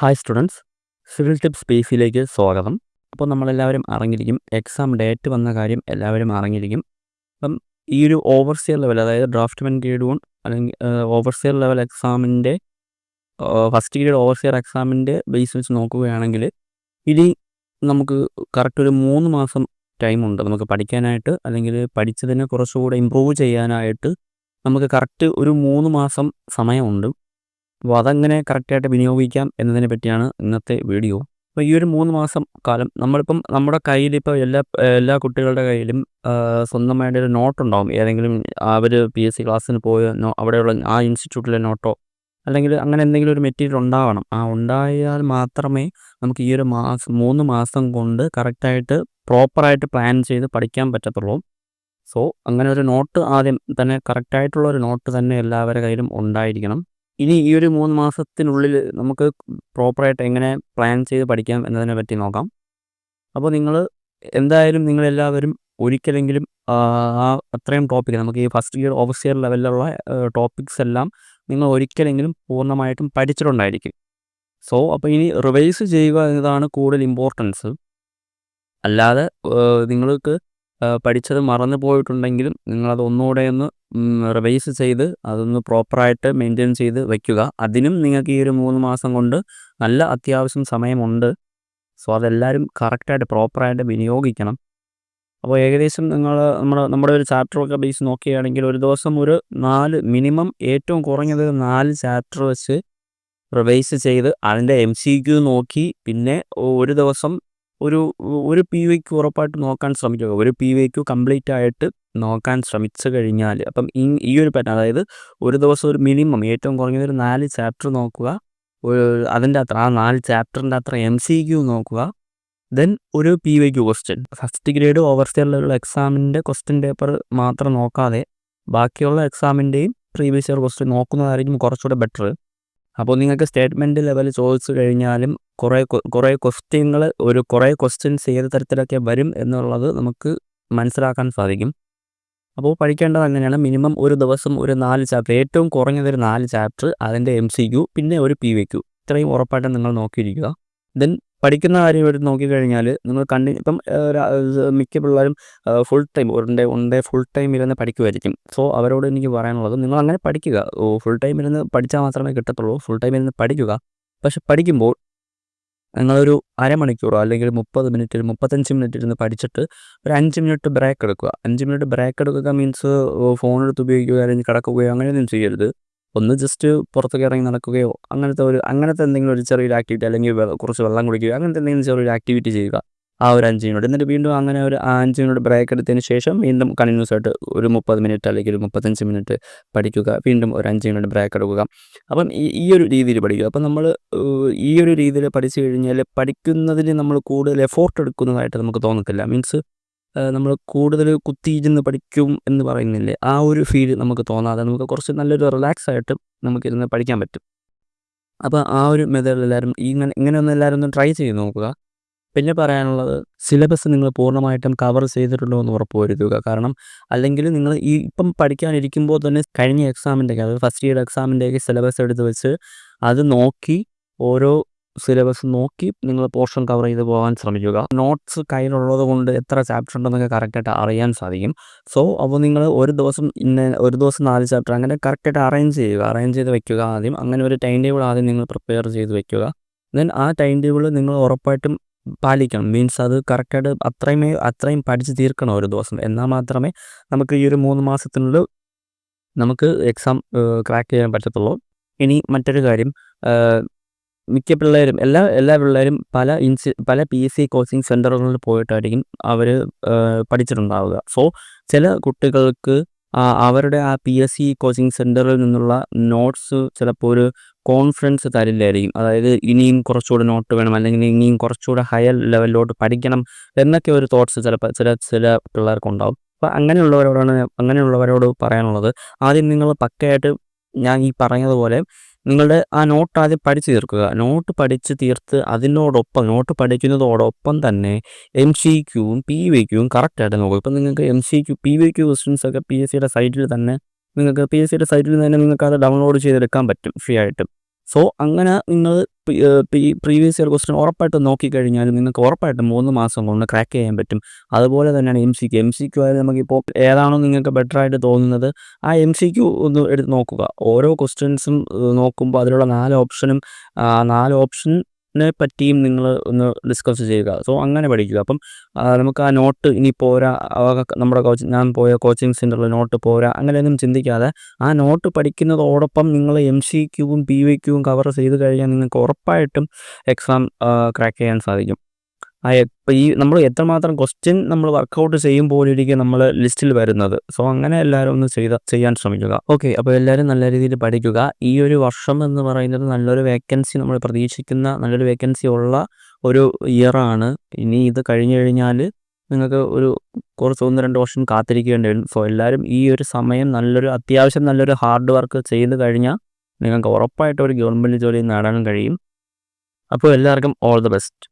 Hi students civil tips സ്പേസിലേക്ക് സ്വാഗതം. അപ്പോൾ നമ്മളെല്ലാവരും അറിഞ്ഞിരിക്കും എക്സാം ഡേറ്റ് വന്ന കാര്യം എല്ലാവരും അറിഞ്ഞിരിക്കും. അപ്പം ഈ ഒരു ഓവർസിയർ ലെവൽ അതായത് ഡ്രാഫ്റ്റ്മെൻ ഗ്രേഡ് വൺ അല്ലെങ്കിൽ ഓവർസിയർ ലെവൽ എക്സാമിന്റെ ഫസ്റ്റ് ഗ്രേഡ് ഓവർസിയർ എക്സാമിന്റെ ബേസ് വെച്ച് നോക്കുകയാണെങ്കിൽ ഇനി നമുക്ക് കറക്റ്റ് ഒരു മൂന്ന് മാസം ടൈമുണ്ട് നമുക്ക് പഠിക്കാനായിട്ട് അല്ലെങ്കിൽ പഠിച്ചതിനെ കുറച്ചുകൂടെ ഇമ്പ്രൂവ് ചെയ്യാനായിട്ട് നമുക്ക് കറക്റ്റ് ഒരു മൂന്ന് മാസം സമയമുണ്ട്. അപ്പോൾ അതെങ്ങനെ കറക്റ്റായിട്ട് വിനിയോഗിക്കാം എന്നതിനെ പറ്റിയാണ് ഇന്നത്തെ വീഡിയോ. അപ്പോൾ ഈ ഒരു മൂന്ന് മാസം കാലം നമ്മളിപ്പം നമ്മുടെ കയ്യിൽ ഇപ്പോൾ എല്ലാ എല്ലാ കുട്ടികളുടെ കയ്യിലും സ്വന്തമായിട്ട് ഒരു നോട്ടുണ്ടാവും. ഏതെങ്കിലും അവർ പി എസ് സി ക്ലാസ്സിന് പോയോ അവിടെയുള്ള ആ ഇൻസ്റ്റിറ്റ്യൂട്ടിലെ നോട്ടോ അല്ലെങ്കിൽ അങ്ങനെ എന്തെങ്കിലും ഒരു മെറ്റീരിയൽ ഉണ്ടാവണം. ആ ഉണ്ടായാൽ മാത്രമേ നമുക്ക് ഈ ഒരു മാസം മൂന്ന് മാസം കൊണ്ട് കറക്റ്റായിട്ട് പ്രോപ്പറായിട്ട് പ്ലാൻ ചെയ്ത് പഠിക്കാൻ പറ്റത്തുള്ളൂ. സോ അങ്ങനെ ഒരു നോട്ട് ആദ്യം തന്നെ കറക്റ്റായിട്ടുള്ള ഒരു നോട്ട് തന്നെ എല്ലാവരുടെ കയ്യിലും ഉണ്ടായിരിക്കണം. ഇനി ഈ ഒരു മൂന്ന് മാസത്തിനുള്ളിൽ നമുക്ക് പ്രോപ്പറായിട്ട് എങ്ങനെ പ്ലാൻ ചെയ്ത് പഠിക്കാം എന്നതിനെ പറ്റി നോക്കാം. അപ്പോൾ നിങ്ങൾ എന്തായാലും നിങ്ങളെല്ലാവരും ഒരിക്കലെങ്കിലും ആ അത്രയും ടോപ്പിക് നമുക്ക് ഈ ഫസ്റ്റ് ഇയർ ഓവർസിയർ ലെവലിലുള്ള ടോപ്പിക്സ് എല്ലാം നിങ്ങൾ ഒരിക്കലെങ്കിലും പൂർണമായിട്ടും പഠിച്ചിട്ടുണ്ടായിരിക്കും. സോ അപ്പോൾ ഇനി റിവൈസ് ചെയ്യുക എന്നതാണ് കൂടുതൽ ഇമ്പോർട്ടൻസ് അല്ലാതെ നിങ്ങൾക്ക് പഠിച്ചത് മറന്നു പോയിട്ടുണ്ടെങ്കിലും നിങ്ങളത് ഒന്നുകൂടെ ഒന്ന് റിവൈസ് ചെയ്ത് അതൊന്ന് പ്രോപ്പറായിട്ട് മെയിന്റെയിൻ ചെയ്ത് വയ്ക്കുക അതിനും നിങ്ങൾക്ക് ഈ ഒരു മൂന്ന് മാസം കൊണ്ട് നല്ല അത്യാവശ്യം സമയമുണ്ട്. സോ അതെല്ലാവരും കറക്റ്റായിട്ട് പ്രോപ്പറായിട്ട് വിനിയോഗിക്കണം. അപ്പോൾ ഏകദേശം നിങ്ങൾ നമ്മുടെ നമ്മുടെ ഒരു ചാപ്റ്ററൊക്കെ ബേസ് നോക്കുകയാണെങ്കിൽ ഒരു ദിവസം ഒരു നാല് മിനിമം ഏറ്റവും കുറഞ്ഞത് നാല് ചാപ്റ്റർ വെച്ച് റിവൈസ് ചെയ്ത് അതിന്റെ എം സി നോക്കി പിന്നെ ഒരു ദിവസം ഒരു ഒരു പി വൈക്ക് ഉറപ്പായിട്ട് നോക്കാൻ ശ്രമിക്കുക. ഒരു പി വൈക്ക് കംപ്ലീറ്റ് ആയിട്ട് നോക്കാൻ ശ്രമിച്ചു കഴിഞ്ഞാൽ അപ്പം ഈ ഒരു പാറ്റേൺ അതായത് ഒരു ദിവസം ഒരു മിനിമം ഏറ്റവും കുറഞ്ഞത് ഒരു നാല് ചാപ്റ്റർ നോക്കുക. അതിന്റെ അത്ര ആ നാല് ചാപ്റ്ററിന്റെ അത്ര എം സി ക്യു നോക്കുക. ദെൻ ഒരു P Y Q question first grade overseer level എക്സാമിന്റെ ക്വസ്റ്റ്യൻ പേപ്പർ മാത്രം നോക്കാതെ ബാക്കിയുള്ള എക്സാമിന്റെയും പ്രീവിയസ് ഇയർ ക്വസ്റ്റ്യൻ നോക്കുന്നതായിരിക്കും കുറച്ചുകൂടെ ബെറ്റർ അപ്പോൾ നിങ്ങൾക്ക് സ്റ്റേറ്റ്മെന്റ് ലെവൽ ചോദിച്ചു കഴിഞ്ഞാലും കുറേ കുറേ ക്വസ്റ്റ്യങ്ങൾ ഒരു കുറേ ക്വസ്റ്റ്യൻസ് ഏത് തരത്തിലൊക്കെ വരും എന്നുള്ളത് നമുക്ക് മനസ്സിലാക്കാൻ സാധിക്കും. അപ്പോൾ പഠിക്കേണ്ടത് അങ്ങനെയാണ്. മിനിമം ഒരു ദിവസം ഒരു നാല് ചാപ്റ്റർ ഏറ്റവും കുറഞ്ഞത് ഒരു നാല് ചാപ്റ്റർ അതിന്റെ എം സി ക്യു പിന്നെ ഒരു പി വി ക്യു ഇത്രയും ഉറപ്പായിട്ടും നിങ്ങൾ നോക്കിയിരിക്കുക. ദെൻ പഠിക്കുന്ന കാര്യം എടുത്ത് നോക്കിക്കഴിഞ്ഞാൽ നിങ്ങൾ കണ്ടി ഇപ്പം മിക്ക പിള്ളേരും ഫുൾ ടൈം ഒരു day one day full time ഇരുന്ന് പഠിക്കുമായിരിക്കും സോ അവരോട് എനിക്ക് പറയാനുള്ളത് നിങ്ങൾ അങ്ങനെ പഠിക്കുക. ഓ ഫുൾ ടൈം ഇരുന്ന് പഠിച്ചാൽ മാത്രമേ കിട്ടത്തുള്ളൂ. ഫുൾ ടൈം ഇരുന്ന് പഠിക്കുക. പക്ഷെ പഠിക്കുമ്പോൾ നിങ്ങളൊരു അരമണിക്കൂറോ അല്ലെങ്കിൽ മുപ്പത് മിനിറ്റ് മുപ്പത്തഞ്ച് മിനിറ്റ് ഇരുന്ന് പഠിച്ചിട്ട് ഒരു അഞ്ച് മിനിറ്റ് ബ്രേക്ക് എടുക്കുക. അഞ്ച് മിനിറ്റ് ബ്രേക്ക് എടുക്കുക മീൻസ് ഫോൺ എടുത്ത് ഉപയോഗിക്കുക അല്ലെങ്കിൽ കിടക്കുകയോ അങ്ങനെയൊന്നും ചെയ്യരുത്. ഒന്ന് ജസ്റ്റ് പുറത്തേക്ക് ഇറങ്ങി നടക്കുകയോ അങ്ങനത്തെ ഒരു അങ്ങനത്തെ എന്തെങ്കിലും ഒരു ചെറിയൊരു ആക്ടിവിറ്റി അല്ലെങ്കിൽ കുറച്ച് വെള്ളം കുടിക്കുകയോ അങ്ങനത്തെ എന്തെങ്കിലും ചെറിയൊരു ആക്ടിവിറ്റി ചെയ്യുക ആ ഒരു അഞ്ച് മിനിറ്റ് എന്നിട്ട് വീണ്ടും അങ്ങനെ ഒരു അഞ്ച് മിനിറ്റ് ബ്രേക്ക് എടുത്തതിന് ശേഷം വീണ്ടും കണ്ടിന്യൂസ് ആയിട്ട് ഒരു മുപ്പത് മിനിറ്റ് അല്ലെങ്കിൽ ഒരു മുപ്പത്തഞ്ച് മിനിറ്റ് പഠിക്കുക വീണ്ടും ഒരു അഞ്ച് മിനിറ്റ് ബ്രേക്ക് എടുക്കുക. അപ്പം ഈ ഒരു രീതിയിൽ പഠിക്കുക. അപ്പം നമ്മൾ ഈ ഒരു രീതിയിൽ പഠിച്ചു കഴിഞ്ഞാൽ പഠിക്കുന്നതിന് നമ്മൾ കൂടുതൽ എഫോർട്ട് എടുക്കുന്നതായിട്ട് നമുക്ക് തോന്നത്തില്ല. മീൻസ് നമ്മൾ കൂടുതൽ കുത്തിയിരുന്ന് പഠിക്കും എന്ന് പറയുന്നില്ലേ ആ ഒരു ഫീൽ നമുക്ക് തോന്നാതെ നമുക്ക് കുറച്ച് നല്ലൊരു റിലാക്സ് ആയിട്ട് നമുക്കിരുന്ന് പഠിക്കാൻ പറ്റും. അപ്പോൾ ആ ഒരു മെത്തേഡിൽ എല്ലാവരും ഇങ്ങനെ ഇങ്ങനെ ഒന്ന് എല്ലാവരും ഒന്ന് ട്രൈ ചെയ്ത് നോക്കുക. പിന്നെ പറയാനുള്ളത് സിലബസ് നിങ്ങൾ പൂർണമായിട്ടും കവർ ചെയ്തിട്ടുണ്ടോ എന്ന് ഉറപ്പ് വരുത്തുക. കാരണം അല്ലെങ്കിൽ നിങ്ങൾ ഈ ഇപ്പം പഠിക്കാനിരിക്കുമ്പോൾ തന്നെ കഴിഞ്ഞ എക്സാമിന്റെയൊക്കെ അതായത് ഫസ്റ്റ് ഇയർ എക്സാമിന്റെയൊക്കെ സിലബസ് എടുത്ത് വെച്ച് അത് നോക്കി ഓരോ സിലബസ് നോക്കി നിങ്ങൾ പോർഷൻ കവർ ചെയ്ത് പോകാൻ ശ്രമിക്കുക. നോട്ട്സ് കയ്യിലുള്ളത് കൊണ്ട് എത്ര ചാപ്റ്റർ ഉണ്ടെന്നൊക്കെ കറക്റ്റായിട്ട് അറിയാൻ സാധിക്കും. സോ അപ്പോൾ നിങ്ങൾ ഒരു ദിവസം ഇന്ന ഒരു ദിവസം നാല് ചാപ്റ്റർ അങ്ങനെ കറക്റ്റായിട്ട് അറേഞ്ച് ചെയ്യുക. അറേഞ്ച് ചെയ്ത് വെക്കുക ആദ്യം. അങ്ങനെ ഒരു ടൈം ടേബിൾ ആദ്യം നിങ്ങൾ പ്രിപ്പയർ ചെയ്ത് വെക്കുക. ദെൻ ആ ടൈം ടേബിൾ നിങ്ങൾ ഉറപ്പായിട്ടും പാലിക്കണം. മീൻസ് അത് കറക്റ്റായിട്ട് അത്രയുമേ അത്രയും പഠിച്ച് തീർക്കണം ഒരു ദിവസം. എന്നാൽ മാത്രമേ നമുക്ക് ഈ ഒരു മൂന്ന് മാസത്തിനുള്ളിൽ നമുക്ക് എക്സാം ക്രാക്ക് ചെയ്യാൻ പറ്റത്തുള്ളൂ. ഇനി മറ്റൊരു കാര്യം മിക്ക പിള്ളേരും എല്ലാ എല്ലാ പിള്ളേരും പല ഇൻസ്റ്റി പല പി എസ് സി കോച്ചിങ് സെന്ററുകളിൽ പോയിട്ടായിരിക്കും അവർ പഠിച്ചിട്ടുണ്ടാവുക. സോ ചില കുട്ടികൾക്ക് അവരുടെ ആ പി എസ് സി കോച്ചിങ് സെന്ററിൽ നിന്നുള്ള നോട്ട്സ് ചിലപ്പോൾ ഒരു കോൺഫിഡൻസ് തരില്ലായിരിക്കും. അതായത് ഇനിയും കുറച്ചുകൂടെ നോട്ട് വേണം അല്ലെങ്കിൽ ഇനിയും കുറച്ചുകൂടെ ഹയർ ലെവലിലോട്ട് പഠിക്കണം എന്നൊക്കെ ഒരു തോട്ട്സ് ചിലപ്പോൾ ചില ചില പിള്ളേർക്കുണ്ടാവും. അപ്പോൾ അങ്ങനെയുള്ളവരോടാണ് അങ്ങനെയുള്ളവരോട് പറയാനുള്ളത്. ആദ്യം നിങ്ങൾ പക്കയായിട്ട് ഞാൻ ഈ പറഞ്ഞതുപോലെ നിങ്ങളുടെ ആ നോട്ട് ആദ്യം പഠിച്ചു തീർക്കുക. നോട്ട് പഠിച്ച് തീർത്ത് അതിനോടൊപ്പം നോട്ട് പഠിക്കുന്നതോടൊപ്പം തന്നെ എം സി ക്യൂവും പി വി ക്യൂവും കറക്റ്റായിട്ട് നോക്കുക. ഇപ്പം നിങ്ങൾക്ക് M C Q P V Q questions ഒക്കെ പി എസ് സിയുടെ സൈറ്റിൽ തന്നെ നിങ്ങൾക്ക് പി എസ് സിയുടെ സൈറ്റിൽ തന്നെ നിങ്ങൾക്ക് അത് ഡൗൺലോഡ് ചെയ്തെടുക്കാൻ പറ്റും ഫ്രീ ആയിട്ട്. സോ അങ്ങനെ നിങ്ങൾ പ്രീവിയസ് ഇയർ ക്വസ്റ്റ്യൻ ഉറപ്പായിട്ടും നോക്കിക്കഴിഞ്ഞാൽ നിങ്ങൾക്ക് ഉറപ്പായിട്ടും മൂന്ന് മാസം കൊണ്ട് ക്രാക്ക് ചെയ്യാൻ പറ്റും. അതുപോലെ തന്നെയാണ് M C Q M C Q ആയാലും നമുക്കിപ്പോൾ ഏതാണോ നിങ്ങൾക്ക് ബെറ്റർ ആയിട്ട് തോന്നുന്നത് ആ എം സി ക്യു ഒന്ന് എടുത്ത് നോക്കുക. ഓരോ ക്വസ്റ്റ്യൻസും നോക്കുമ്പോൾ അതിലുള്ള നാല് ഓപ്ഷനും നാല് ഓപ്ഷനെ പറ്റിയും നിങ്ങൾ ഒന്ന് ഡിസ്കസ് ചെയ്യുക. സോ അങ്ങനെ പഠിക്കുക. അപ്പം നമുക്ക് ആ നോട്ട് ഇനി പോരാ. നമ്മുടെ കോച്ച് ഞാൻ പോയ കോച്ചിങ് സെന്ററിൽ നോട്ട് പോരാ. അങ്ങനെയൊന്നും ചിന്തിക്കാതെ ആ നോട്ട് പഠിക്കുന്നതോടൊപ്പം നിങ്ങൾ എം സി ക്യൂവും പി വൈ ക്യൂവും കവർ ചെയ്ത് കഴിഞ്ഞാൽ നിങ്ങൾക്ക് ഉറപ്പായിട്ടും എക്സാം ക്രാക്ക് ചെയ്യാൻ സാധിക്കും. ഇപ്പം ഈ നമ്മൾ എത്രമാത്രം ക്വസ്റ്റ്യൻ നമ്മൾ വർക്കൗട്ട് ചെയ്യുമ്പോഴായിരിക്കും നമ്മൾ ലിസ്റ്റിൽ വരുന്നത്. സോ അങ്ങനെ എല്ലാവരും ഒന്ന് ചെയ്ത ചെയ്യാൻ ശ്രമിക്കുക. ഓക്കെ അപ്പോൾ എല്ലാവരും നല്ല രീതിയിൽ പഠിക്കുക. ഈ ഒരു വർഷം എന്ന് പറയുന്നത് നല്ലൊരു വേക്കൻസി നമ്മൾ പ്രതീക്ഷിക്കുന്ന നല്ലൊരു വേക്കൻസി ഉള്ള ഒരു ഇയറാണ് ഇനി ഇത് കഴിഞ്ഞു കഴിഞ്ഞാൽ നിങ്ങൾക്ക് ഒരു കുറച്ച് ഒന്ന് രണ്ട് വർഷം കാത്തിരിക്കേണ്ടി വരും. സോ എല്ലാവരും ഈ ഒരു സമയം നല്ലൊരു അത്യാവശ്യം നല്ലൊരു ഹാർഡ് വർക്ക് ചെയ്ത് കഴിഞ്ഞാൽ നിങ്ങൾക്ക് ഉറപ്പായിട്ട് ഒരു ഗവൺമെന്റ് ജോലി നേടാനും കഴിയും. അപ്പോൾ എല്ലാവർക്കും ഓൾ ദി ബെസ്റ്റ്